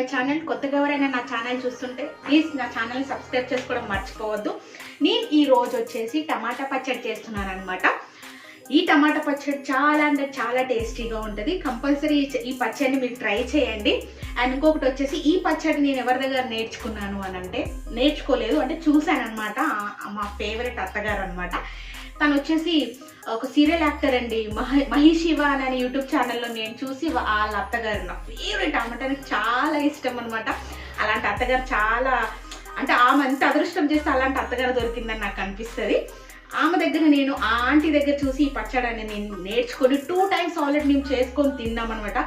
My channel కొత్తగా ఎవరైనా నా ఛానల్ చూస్తుంటే ప్లీజ్ నా ఛానల్ సబ్స్క్రైబ్ చేసుకోవడం మర్చిపోవద్దు. నేను ఈ రోజు వచ్చేసి టమాటా పచ్చడి చేస్తున్నాను అనమాట ఈ టమాటా పచ్చడి చాలా అంటే చాలా టేస్టీగా ఉంటుంది. కంపల్సరీ ఈ పచ్చడిని మీరు ట్రై చేయండి. అండ్ ఇంకొకటి వచ్చేసి ఈ పచ్చడి నేను ఎవరి దగ్గర నేర్చుకున్నాను అని అంటే నేర్చుకోలేదు. అంటే చూశాను అనమాట మా ఫేవరెట్ అత్తగారు అనమాట తను వచ్చేసి ఒక సీరియల్ యాక్టర్ అండి. మహ మహేష్ అని అనే యూట్యూబ్ ఛానల్లో నేను చూసి వాళ్ళ అత్తగారు నా ఫేవరెట్ అనమాట నాకు చాలా ఇష్టం అనమాట అలాంటి అత్తగారు చాలా అంటే ఆమె అంత అదృష్టం చేస్తే అలాంటి అత్తగారు దొరికిందని నాకు అనిపిస్తుంది. ఆమె దగ్గర నేను ఆ ఆంటీ దగ్గర చూసి ఈ పచ్చడాన్ని నేను నేర్చుకొని టూ టైమ్స్ ఆల్రెడీ మేము చేసుకొని తిన్నాం అనమాట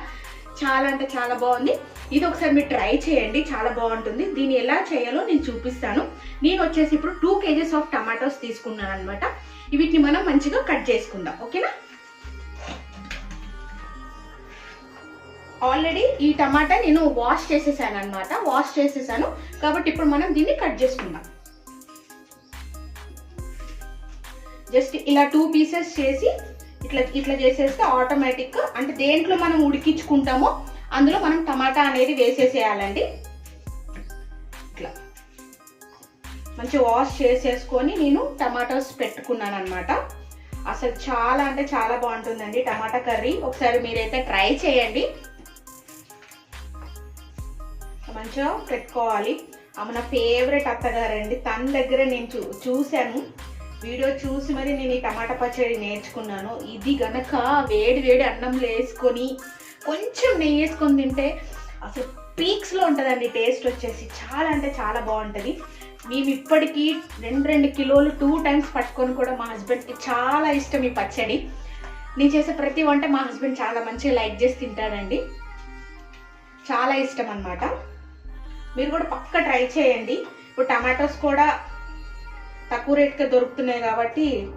చాలా అంటే చాలా బాగుంది. ఇది ఒకసారి మీరు ట్రై చేయండి చాలా బాగుంటుంది. దీన్ని ఎలా చేయాలో నేను చూపిస్తాను. నేను వచ్చేసి ఇప్పుడు టూ కేజెస్ ఆఫ్ టమాటోస్ తీసుకున్నాను అనమాట వీటిని మనం మంచిగా కట్ చేసుకుందాం ఓకేనా? ఆల్రెడీ ఈ టమాటా నేను వాష్ చేసేసాను అనమాట వాష్ చేసేసాను. కాబట్టి ఇప్పుడు మనం దీన్ని కట్ చేసుకుందాం. జస్ట్ ఇలా టూ పీసెస్ చేసి ఇట్లా ఇట్లా చేసేస్తే ఆటోమేటిక్ అంటే దేంట్లో మనం ఉడికించుకుంటామో అందులో మనం టమాటా అనేది వేసేసేయాలండి. ఇట్లా. మంచిగా వాష్ చేసేసుకొని నేను టమాటోస్ పెట్టుకున్నాను అనమాట అసలు చాలా అంటే చాలా బాగుంటుందండి టమాటా కర్రీ. ఒకసారి మీరైతే ట్రై చేయండి. మంచిగా పెట్టుకోవాలి. ఆమె నా ఫేవరెట్ అత్తగారండి. తన దగ్గర నేను చూ చూశాను. వీడియో చూసి మరి నేను ఈ టమాటా పచ్చడి నేర్చుకున్నాను. ఇది గనక వేడి వేడి అన్నంలో వేసుకొని కొంచెం నెయ్యి వేసుకొని తింటే అసలు పీక్స్లో ఉంటుందండి. టేస్ట్ వచ్చేసి చాలా అంటే చాలా బాగుంటుంది. మేము ఇప్పటికీ రెండు రెండు కిలోలు టూ టైమ్స్ పట్టుకొని కూడా మా హస్బెండ్కి చాలా ఇష్టం ఈ పచ్చడి. నేను చేసే ప్రతి వంట మా హస్బెండ్ చాలా మంచిగా లైక్ చేసి తింటాడండి. చాలా ఇష్టం అనమాట మీరు కూడా పక్క ట్రై చేయండి. ఇప్పుడు టమాటోస్ కూడా తక్కువ రేట్కే దొరుకుతున్నాయి కాబట్టి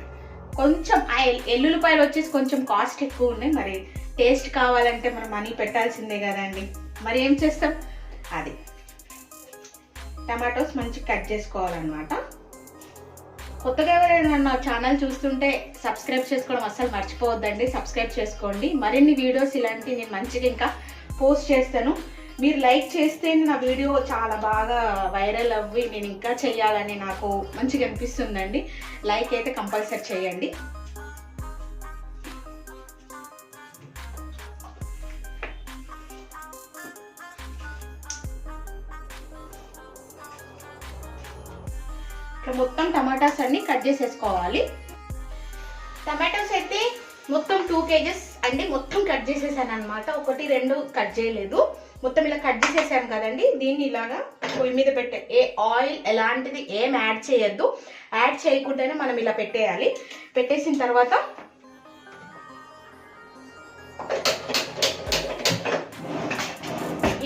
కొంచెం ఆ ఎల్లుల్లిపాయలు వచ్చేసి కొంచెం కాస్ట్ ఎక్కువ ఉన్నాయి. మరి టేస్ట్ కావాలంటే మనం మనీ పెట్టాల్సిందే కదండి. మరి ఏం చేస్తాం? అది. టమాటోస్ మంచి కట్ చేసుకోవాలన్నమాట. కొత్తగా ఎవరైనా నా ఛానల్ చూస్తుంటే సబ్స్క్రైబ్ చేసుకోవడం అస్సలు మర్చిపోవద్దండి. సబ్స్క్రైబ్ చేసుకోండి. మరిన్ని వీడియోస్ ఇలాంటివి నేను మంచిగా ఇంకా పోస్ట్ చేస్తాను. మీరు లైక్ చేస్తే నా వీడియో చాలా బాగా వైరల్ అవ్వి నేను ఇంకా చేయాలని నాకు మంచిగా అనిపిస్తుందండి. లైక్ అయితే కంపల్సరీ చేయండి. మొత్తం టమాటాస్ అన్ని కట్ చేసేసుకోవాలి. టమాటోస్ అయితే మొత్తం టూ కేజెస్ అంటే మొత్తం కట్ చేసేసాను అనమాట ఒకటి రెండు కట్ చేయలేదు. మొత్తం ఇలా కట్ చేసేసాను కదండి. దీన్ని ఇలాగా పొయ్యి మీద పెట్టే ఏ ఆయిల్ ఎలాంటిది ఏం యాడ్ చేయొద్దు. యాడ్ చేయకుండానే మనం ఇలా పెట్టేయాలి. పెట్టేసిన తర్వాత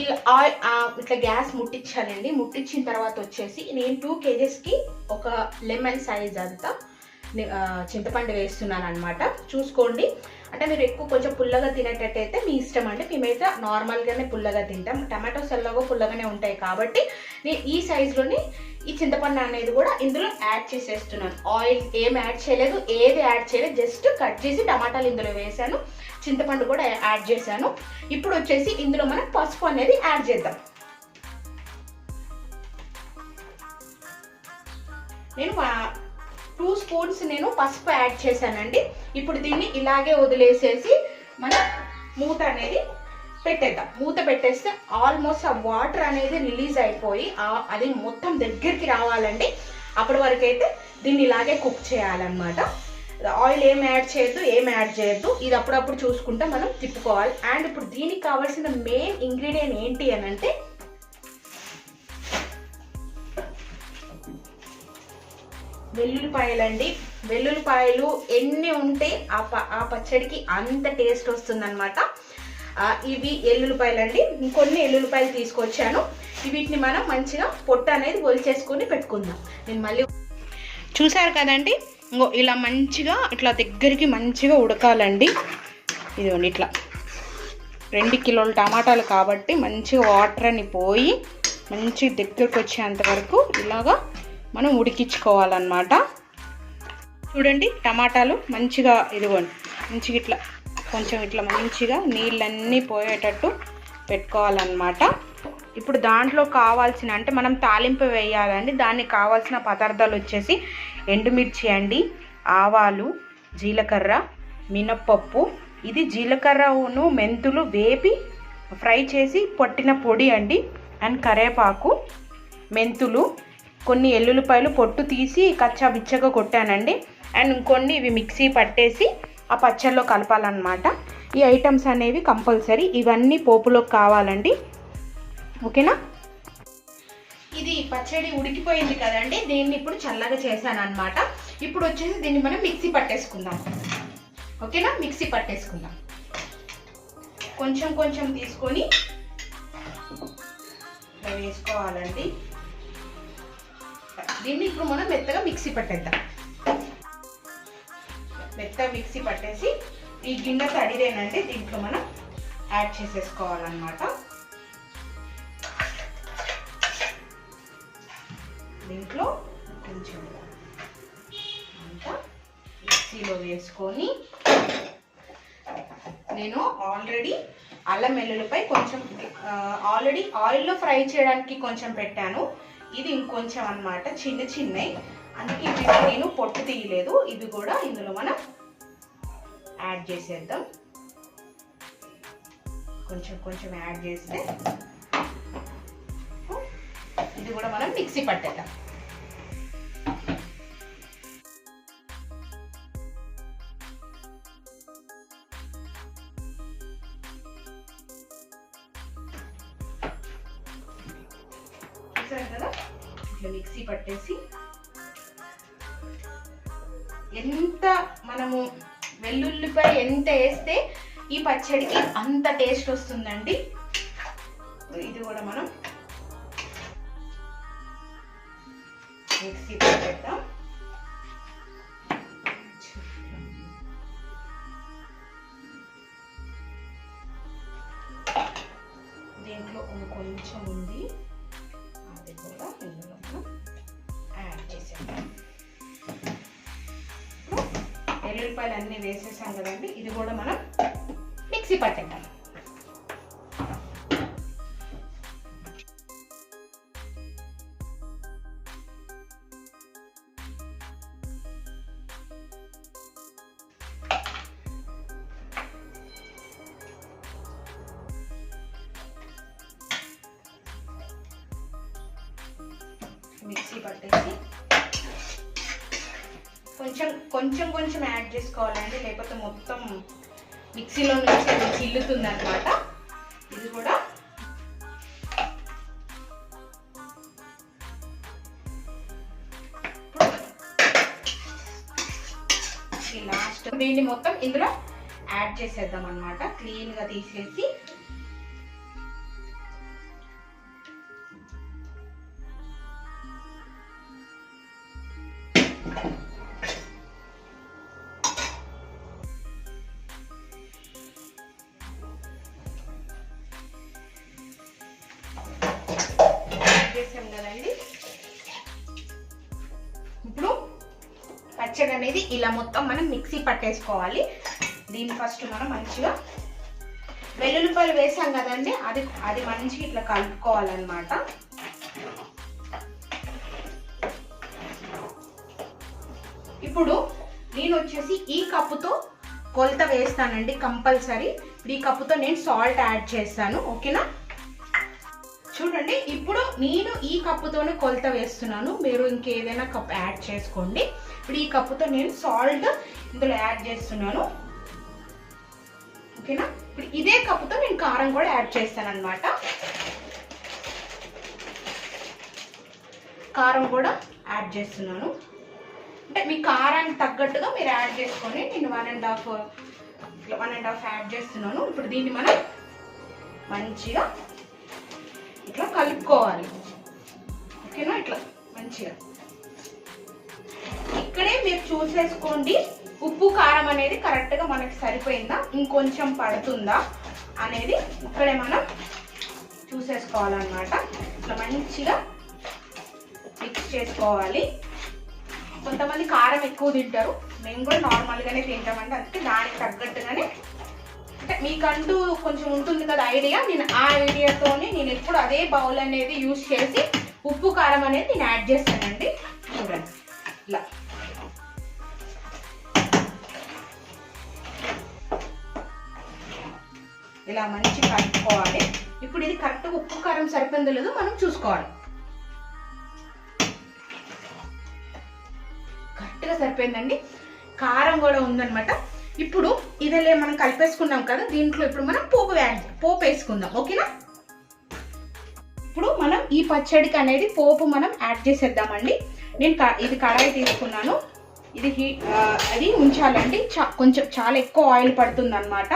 ఇలా ఆయిల్ ఇట్లా గ్యాస్ ముట్టించాలండి. ముట్టించిన తర్వాత వచ్చేసి నేను టూ కేజెస్కి ఒక లెమన్ సైజ్ అంతా చింతపండు వేస్తున్నాను అనమాట చూసుకోండి. అంటే మీరు ఎక్కువ కొంచెం పుల్లగా తినేటట్టయితే మీ ఇష్టం అండి. మేమైతే నార్మల్గానే పుల్లగా తింటాం. టమాటోస్ ఎలాగో పుల్లగానే ఉంటాయి కాబట్టి నేను ఈ సైజులోని ఈ చింతపండు అనేది కూడా ఇందులో యాడ్ చేసేస్తున్నాను. ఆయిల్ ఏం యాడ్ చేయలేదు. ఏది యాడ్ చేయలేదు. జస్ట్ కట్ చేసి టమాటాలు ఇందులో వేసాను చింతపండు కూడా యాడ్ చేశాను. ఇప్పుడు వచ్చేసి ఇందులో మనం పసుపు అనేది యాడ్ చేద్దాం. నేను టూ స్పూన్స్ నేను పసుపు యాడ్ చేశానండి. ఇప్పుడు దీన్ని ఇలాగే వదిలేసేసి మనం మూత అనేది పెట్టేద్దాం. మూత పెట్టేస్తే ఆల్మోస్ట్ ఆ వాటర్ అనేది రిలీజ్ అయిపోయి అది మొత్తం దగ్గరికి రావాలండి. అప్పటి వరకు అయితే దీన్ని ఇలాగే కుక్ చేయాలన్నమాట. ఆయిల్ ఏం యాడ్ చేయొద్దు ఏం యాడ్ చేయొద్దు. ఇది అప్పుడప్పుడు చూసుకుంటే మనం తిప్పుకోవాలి. అండ్ ఇప్పుడు దీనికి కావాల్సిన మెయిన్ ఇంగ్రీడియంట్ ఏంటి అని అంటే వెల్లుల్లిపాయలండి. వెల్లుల్లిపాయలు ఎన్ని ఉంటే ఆ ప ఆ పచ్చడికి అంత టేస్ట్ వస్తుందన్నమాట. ఇవి ఇవి ఎల్లుల్లిపాయలండి. ఇంకొన్ని ఎల్లుల్లిపాయలు తీసుకొచ్చాను. వీటిని మనం మంచిగా పొట్ట అనేది ఒలిచేసుకొని పెట్టుకుందాం. నేను మళ్ళీ చూసారు కదండి? ఇంకో ఇలా మంచిగా ఇట్లా దగ్గరికి మంచిగా ఉడకాలండి. ఇదిగోండి ఇట్లా. రెండు కిలోల టమాటాలు కాబట్టి మంచిగా వాటర్ అని పోయి మంచి దగ్గరకు వచ్చేంత వరకు ఇలాగా మనం ఉడికించుకోవాలన్నమాట. చూడండి టమాటాలు మంచిగా ఇదిగోండి మంచిగా ఇట్లా కొంచెం ఇట్లా మంచిగా నీళ్ళన్నీ పోయేటట్టు పెట్టుకోవాలన్నమాట. ఇప్పుడు దాంట్లో కావాల్సిన అంటే మనం తాలింపు వేయాలండి దానికి కావాల్సిన పదార్థాలు వచ్చేసి ఎండుమిర్చి అండి ఆవాలు జీలకర్ర మినప్పప్పు. ఇది జీలకర్రను మెంతులు వేపి ఫ్రై చేసి పొట్టిన పొడి అండి అండ్ కరేపాకు మెంతులు కొన్ని ఎల్లుల్లిపాయలు పొట్టు తీసి కచ్చా బిచ్చగా కొట్టానండి. అండ్ ఇంకొన్ని ఇవి మిక్సీ పట్టేసి ఆ పచ్చళ్ళలో కలపాలన్నమాట. ఈ ఐటమ్స్ అనేవి కంపల్సరీ ఇవన్నీ పోపులోకి కావాలండి. ఓకేనా? ఇది పచ్చడి ఉడికిపోయింది కదండి. దీన్ని ఇప్పుడు చల్లగా చేశాను అనమాట ఇప్పుడు వచ్చేసి దీన్ని మనం మిక్సీ పట్టేసుకుందాం. ఓకేనా? మిక్సీ పట్టేసుకుందాం. కొంచెం కొంచెం తీసుకొని వేసుకోవాలండి. దీన్ని ఇప్పుడు మనం మెత్తగా మిక్సీ పట్టేద్దాం. మెత్తగా మిక్సీ పట్టేసి ఈ గిన్నె తడిదేనంటే దీంట్లో మనం యాడ్ చేసేసుకోవాలన్నమాట. దీంట్లో కొంచెం అంతా మిక్సీలో వేసుకొని నేను ఆల్రెడీ అల్లం వెల్లుల్లిపై కొంచెం ఆల్రెడీ ఆయిల్లో ఫ్రై చేయడానికి కొంచెం పెట్టాను. ఇది ఇంకొంచెం అన్నమాట చిన్న చిన్నవి అందుకే ఇవి నేను పొట్టు తీయలేదు. ఇవి కూడా ఇందులో మనం యాడ్ చేసేద్దాం. కొంచెం కొంచెం యాడ్ చేస్తే ఇది కూడా మనం మిక్సీ పట్టేద్దాం. పచ్చడికి అంత టేస్ట్ వస్తుందండి. ఇది కూడా మనం మిక్సీ పెడతాం దీంట్లో కొంచెం ఉంది. అది కూడా ఇందులో యాడ్ చేసేద్దాం. ఎల్లుల్లిపాయలు అన్నీ వేసేసాం కదండి. ఇది కూడా మనం మిక్సీ పట్టేద్దాం. మిక్సీ పట్టేసి కొంచెం కొంచెం కొంచెం యాడ్ చేసుకోవాలండి లేకపోతే మొత్తం మిక్సీలో నుంచి అది చిల్లుతుంది అనమాట ఇది కూడా లాస్ట్ దీన్ని మొత్తం ఇందులో యాడ్ చేసేద్దాం అనమాట క్లీన్గా తీసేసి ఇలా మొత్తం మనం మిక్సీ పట్టేసుకోవాలి. దీన్ని ఫస్ట్ మనం మంచిగా వెల్లుల్లిపాయలు వేసాం కదండి అది అది మంచిగా ఇట్లా కలుపుకోవాలన్నమాట. ఇప్పుడు నేను వచ్చేసి ఈ కప్పుతో కొలత వేస్తానండి కంపల్సరీ. ఇప్పుడు ఈ కప్పుతో నేను సాల్ట్ యాడ్ చేస్తాను ఓకేనా? చూడండి ఇప్పుడు నేను ఈ కప్పుతోనే కొలత వేస్తున్నాను. మీరు ఇంకేదైనా కప్ యాడ్ చేసుకోండి. ఇప్పుడు ఈ కప్పుతో నేను సాల్ట్ ఇందులో యాడ్ చేస్తున్నాను. ఓకేనా? ఇప్పుడు ఇదే కప్పుతో నేను కారం కూడా యాడ్ చేస్తాను అనమాట కారం కూడా యాడ్ చేస్తున్నాను. అంటే మీ కారానికి తగ్గట్టుగా మీరు యాడ్ చేసుకొని నేను one and half one and half add చేస్తున్నాను. ఇప్పుడు దీన్ని మనం మంచిగా ఇట్లా కలుపుకోవాలి. ఓకేనా? ఇట్లా మంచిగా. ఇక్కడే మీరు చూసేసుకోండి. ఉప్పు కారం అనేది కరెక్ట్గా మనకి సరిపోయిందా? ఇంకొంచెం పడుతుందా? అనేది ఇక్కడే మనం చూసేసుకోవాలన్నమాట. ఇట్లా మంచిగా మిక్స్ చేసుకోవాలి. కొంతమంది కారం ఎక్కువ తింటారు. మేము కూడా నార్మల్గానే తింటామండి అందుకే దానికి తగ్గట్టుగానే అంటే మీకంటూ కొంచెం ఉంటుంది కదా ఐడియా. నేను ఆ ఐడియాతోనే నేను ఎప్పుడు అదే బౌల్ అనేది యూజ్ చేసి ఉప్పు కారం అనేది నేను యాడ్ చేస్తానండి. చూడండి. ఇలా ఇలా మంచి కలుపుకోవాలి. ఇప్పుడు ఇది కరెక్ట్ ఉప్పు కారం సరిపోయిందో లేదో మనం చూసుకోవాలి. కరెక్ట్గా సరిపోయిందండి. కారం కూడా ఉందన్నమాట. ఇప్పుడు ఇదిలే మనం కలిపేసుకున్నాం కదా దీంట్లో ఇప్పుడు మనం పోపు యాడ్ పోపు వేసుకుందాం ఓకేనా? ఇప్పుడు మనం ఈ పచ్చడికి అనేది పోపు మనం యాడ్ చేసేద్దామండి. నేను క- ఇది కడాయి తీసుకున్నాను. ఇది హీ అది ఉంచాలండి. చా కొంచెం చాలా ఎక్కువ ఆయిల్ పడుతుంది అనమాట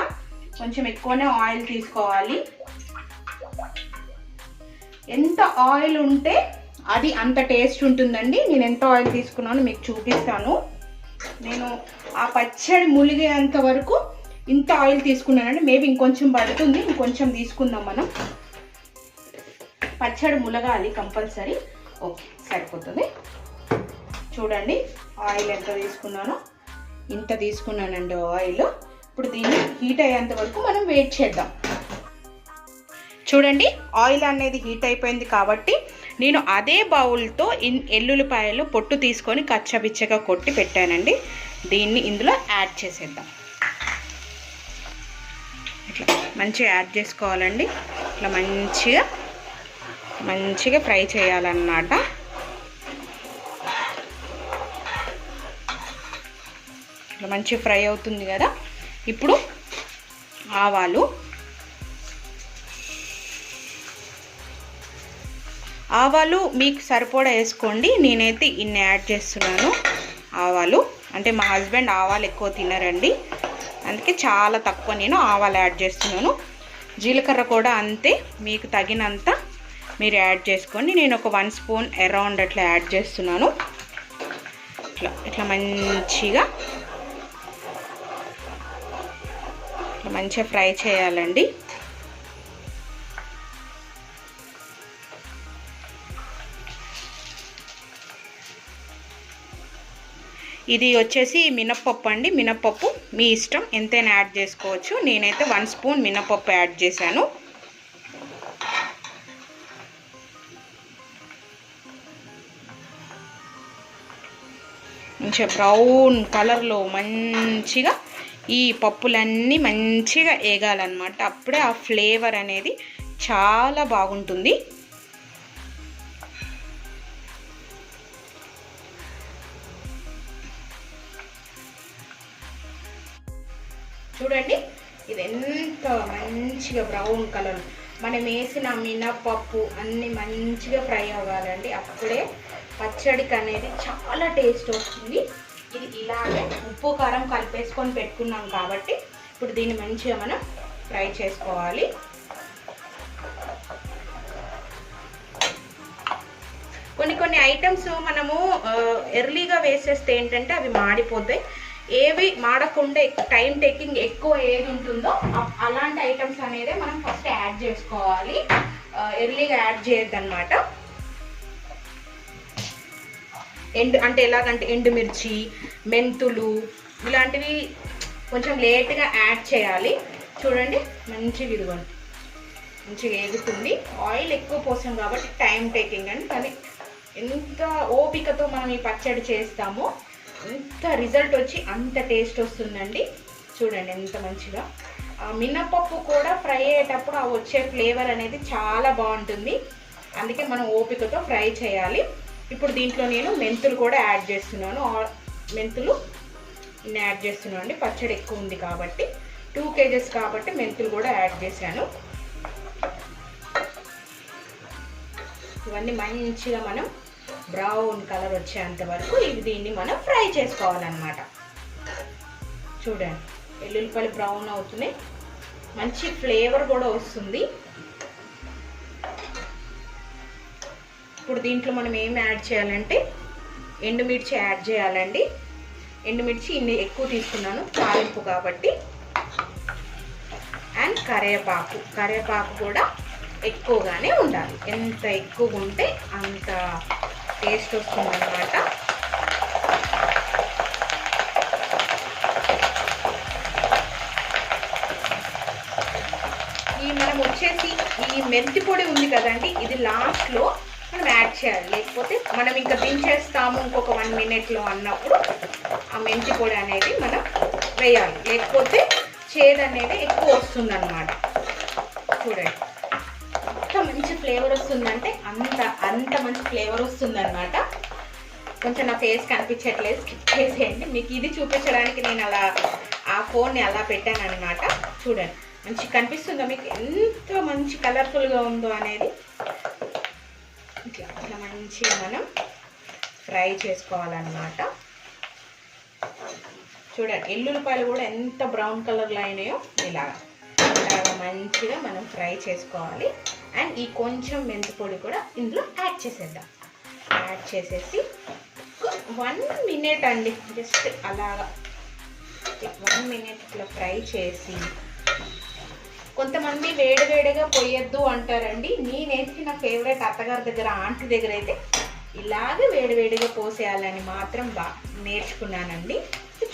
కొంచెం ఎక్కువనే ఆయిల్ తీసుకోవాలి. ఎంత ఆయిల్ ఉంటే అది అంత టేస్ట్ ఉంటుందండి. నేను ఎంత ఆయిల్ తీసుకున్నానో మీకు చూపిస్తాను. నేను ఆ పచ్చడి ములిగేంత వరకు ఇంత ఆయిల్ తీసుకున్నానండి. మేబీ ఇంకొంచెం పడుతుంది. ఇంకొంచెం తీసుకుందాం మనం. పచ్చడి ములగాలి కంపల్సరీ. ఓకే సరిపోతుంది. చూడండి ఆయిల్ ఎంత తీసుకున్నానో. ఇంత తీసుకున్నానండి ఆయిల్. ఇప్పుడు దీన్ని హీట్ అయ్యేంత వరకు మనం వెయిట్ చేద్దాం. చూడండి ఆయిల్ అనేది హీట్ అయిపోయింది కాబట్టి నేను అదే బౌల్తో ఇన్ ఎల్లుల్లిపాయలు పొట్టు తీసుకొని కచ్చబిచ్చగా కొట్టి పెట్టానండి. దీన్ని ఇందులో యాడ్ చేసేద్దాం. ఇట్లా మంచిగా యాడ్ చేసుకోవాలండి. ఇట్లా మంచిగా మంచిగా ఫ్రై చేయాలన్నమాట. ఇట్లా మంచిగా ఫ్రై అవుతుంది కదా. ఇప్పుడు ఆవాలు ఆవాలు మీకు సరిపడా వేసుకోండి. నేనైతే ఇన్ని యాడ్ చేస్తున్నాను. ఆవాలు. అంటే మా హస్బెండ్ ఆవాలు ఎక్కువ తినరండి. అందుకే చాలా తక్కువ నేను ఆవాలు యాడ్ చేస్తున్నాను. జీలకర్ర కూడా అంతే. మీకు తగినంత మీరు యాడ్ చేసుకోండి. నేను ఒక వన్ స్పూన్ అరౌండ్ అట్లా యాడ్ చేస్తున్నాను. ఇట్లా ఇట్లా మంచిగా ఇట్లా మంచిగా ఫ్రై చేయాలండి. ఇది వచ్చేసి మినప్పప్పు అండి. మినప్పప్పు మీ ఇష్టం. ఎంతైనా యాడ్ చేసుకోవచ్చు. నేనైతే వన్ స్పూన్ మినప్పప్పు యాడ్ చేశాను. మంచిగా బ్రౌన్ కలర్లో మంచిగా ఈ పప్పులన్నీ మంచిగా వేగాలన్నమాట. అప్పుడే ఆ ఫ్లేవర్ అనేది చాలా బాగుంటుంది. మంచిగా బ్రౌన్ కలర్ మనం వేసిన మినపప్పు అన్ని మంచిగా ఫ్రై అవ్వాలండి. అప్పుడే పచ్చడికి అనేది చాలా టేస్ట్ వస్తుంది. ఇది ఇలాగే ఉప్పు కారం కలిపేసుకొని పెట్టుకున్నాం కాబట్టి ఇప్పుడు దీన్ని మంచిగా మనం ఫ్రై చేసుకోవాలి. కొన్ని కొన్ని ఐటమ్స్ మనము ఎర్లీగా వేసేస్తే ఏంటంటే అవి మాడిపోతాయి. ఏవి మాడకుండా టైం టేకింగ్ ఎక్కువ ఏది ఉంటుందో అలాంటి ఐటమ్స్ అనేది మనం ఫస్ట్ యాడ్ చేసుకోవాలి. ఎర్లీగా యాడ్ చేయద్దు అనమాట ఎండు అంటే ఎలాగంటే ఎండుమిర్చి మెంతులు ఇలాంటివి కొంచెం లేట్గా యాడ్ చేయాలి. చూడండి మంచిగా ఇదిగోండి. మంచిగా ఎగుతుంది. ఆయిల్ ఎక్కువ పోసాం కాబట్టి టైం టేకింగ్ అండి కానీ ఎంత ఓపికతో మనం ఈ పచ్చడి చేస్తామో ఎంత రిజల్ట్ వచ్చి అంత టేస్ట్ వస్తుందండి. చూడండి ఎంత మంచిగా. ఆ మినపప్పు కూడా ఫ్రై అయ్యేటప్పుడు ఆ వచ్చే ఫ్లేవర్ అనేది చాలా బాగుంటుంది. అందుకే మనం ఓపికతో ఫ్రై చేయాలి. ఇప్పుడు దీంట్లో నేను మెంతులు కూడా యాడ్ చేస్తున్నాను. మెంతులు యాడ్ చేస్తున్నాను అండి పచ్చడి ఎక్కువ ఉంది కాబట్టి. టూ కేజెస్ కాబట్టి మెంతులు కూడా యాడ్ చేశాను. ఇవన్నీ మంచిగా మనం బ్రౌన్ కలర్ వచ్చేంత వరకు ఇవి దీన్ని మనం ఫ్రై చేసుకోవాలన్నమాట. చూడండి ఎల్లుల్లిపాయలు బ్రౌన్ అవుతున్నాయి. మంచి ఫ్లేవర్ కూడా వస్తుంది. ఇప్పుడు దీంట్లో మనం ఏం యాడ్ చేయాలంటే ఎండుమిర్చి యాడ్ చేయాలండి. ఎండుమిర్చి ఇన్ని ఎక్కువ తీసుకున్నాను తాలింపు కాబట్టి. అండ్ కరివేపాకు కరివేపాకు కూడా ఎక్కువగానే ఉండాలి. ఎంత ఎక్కువగా ఉంటే అంత టేస్ట్ వస్తుందన్నమాట. ఈ మనం వచ్చేసి ఈ మెంతి పొడి ఉంది కదండి ఇది లాస్ట్లో మనం యాడ్ చేయాలి. లేకపోతే మనం ఇంకా దించేస్తాము ఇంకొక వన్ మినిట్లో అన్నప్పుడు ఆ మెంతి పొడి అనేది మనం వేయాలి. లేకపోతే చేదు అనేది ఎక్కువ వస్తుందన్నమాట. చూడండి. ఫ్లేవర్ వస్తుందంటే అంత అంత మంచి ఫ్లేవర్ వస్తుందన్నమాట. కొంచెం నా ఫేస్ కనిపించట్లేదు. స్కిప్ చేసేయండి. మీకు ఇది చూపించడానికి నేను అలా ఆ ఫోన్ని అలా పెట్టాను అనమాట చూడండి. మంచి కనిపిస్తుందో మీకు? ఎంత మంచి కలర్ఫుల్గా ఉందో అనేది. ఇట్లా ఇట్లా మంచిగా మనం ఫ్రై చేసుకోవాలన్నమాట. చూడండి. ఎల్లుల్లిపాయలు కూడా ఎంత బ్రౌన్ కలర్లో అయినాయో ఇలాగా మంచిగా మనం ఫ్రై చేసుకోవాలి. అండ్ ఈ కొంచెం మెంతిపొడి కూడా ఇందులో యాడ్ చేసేద్దాం. యాడ్ చేసేసి వన్ మినిట్ అండి. జస్ట్ అలాగా. వన్ మినిట్ ఇట్లా ఫ్రై చేసి. కొంతమంది వేడివేడిగా పోయొద్దు అంటారండి. నేనైతే నా ఫేవరెట్ అత్తగారి దగ్గర ఆంటీ దగ్గర అయితే ఇలాగే వేడివేడిగా పోసేయాలని మాత్రం బా నేర్చుకున్నానండి.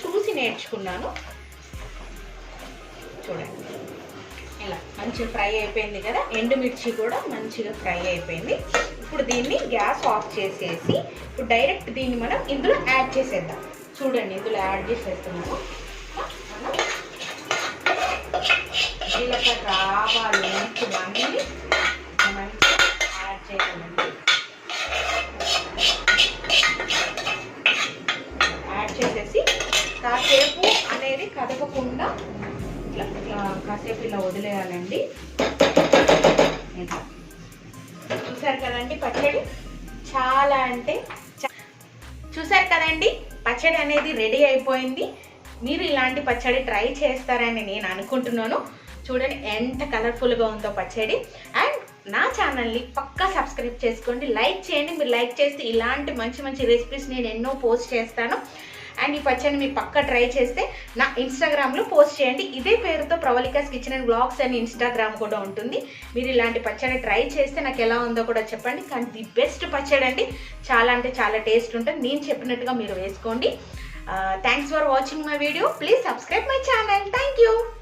చూసి నేర్చుకున్నాను. చూడండి. ఇలా మంచిగా ఫ్రై అయిపోయింది కదా ఎండుమిర్చి కూడా మంచిగా ఫ్రై అయిపోయింది. ఇప్పుడు దీన్ని గ్యాస్ ఆఫ్ చేసేసి ఇప్పుడు డైరెక్ట్ దీన్ని మనం ఇందులో యాడ్ చేసేద్దాం. చూడండి ఇందులో యాడ్ చేసేస్తున్నాము. అయిపోయింది. మీరు ఇలాంటి పచ్చడి ట్రై చేస్తారని నేను అనుకుంటున్నాను. చూడండి ఎంత కలర్ఫుల్గా ఉందో పచ్చడి. అండ్ నా ఛానల్ని పక్కా సబ్స్క్రైబ్ చేసుకోండి. లైక్ చేయండి. మీరు లైక్ చేస్తే ఇలాంటి మంచి మంచి రెసిపీస్ నేను ఎన్నో పోస్ట్ చేస్తాను. అండ్ ఈ పచ్చడిని మీ పక్కా ట్రై చేస్తే నా ఇన్స్టాగ్రామ్లో పోస్ట్ చేయండి. ఇదే పేరుతో ప్రవళికాస్ కిచెన్ అండ్ బ్లాగ్స్ అని ఇన్స్టాగ్రామ్ కూడా ఉంటుంది. మీరు ఇలాంటి పచ్చడి ట్రై చేస్తే నాకు ఎలా ఉందో కూడా చెప్పండి. కానీ ది బెస్ట్ పచ్చడి అండి చాలా అంటే చాలా టేస్ట్ ఉంటుంది. నేను చెప్పినట్టుగా మీరు వేసుకోండి. Uh, thanks for watching my video. Please subscribe my channel. Thank you.